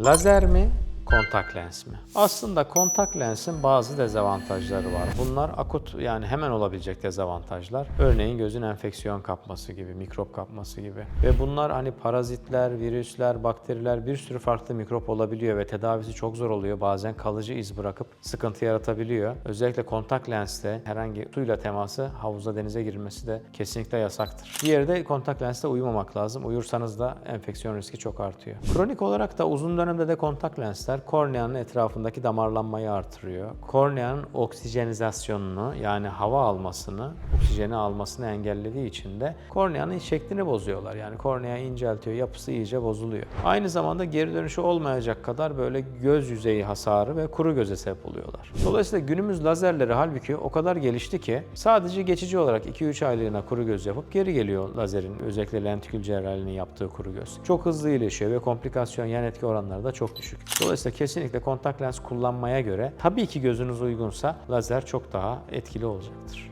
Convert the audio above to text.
Lazer mi? Kontak lens mi? Aslında kontak lensin bazı dezavantajları var. Bunlar akut yani hemen olabilecek dezavantajlar. Örneğin gözün enfeksiyon kapması gibi, mikrop kapması gibi. Ve bunlar hani parazitler, virüsler, bakteriler bir sürü farklı mikrop olabiliyor ve tedavisi çok zor oluyor. Bazen kalıcı iz bırakıp sıkıntı yaratabiliyor. Özellikle kontak lenste herhangi suyla teması havuza denize girilmesi de kesinlikle yasaktır. Diğeri de kontak lenste uyumamak lazım. Uyursanız da enfeksiyon riski çok artıyor. Kronik olarak da uzun dönemde de kontak lensler korneanın etrafındaki damarlanmayı artırıyor. Korneanın oksijenizasyonunu yani hava almasını, oksijeni almasını engellediği için de korneanın şeklini bozuyorlar. Yani kornea inceltiyor, yapısı iyice bozuluyor. Aynı zamanda geri dönüşü olmayacak kadar böyle göz yüzeyi hasarı ve kuru göze sebep oluyorlar. Dolayısıyla günümüz lazerleri halbuki o kadar gelişti ki sadece geçici olarak 2-3 aylığına kuru göz yapıp geri geliyor lazerin özellikle lentikül cerrahinin yaptığı kuru göz. Çok hızlı iyileşiyor ve komplikasyon yan etki oranları da çok düşük. Dolayısıyla kesinlikle kontak lens kullanmaya göre tabii ki gözünüz uygunsa lazer çok daha etkili olacaktır.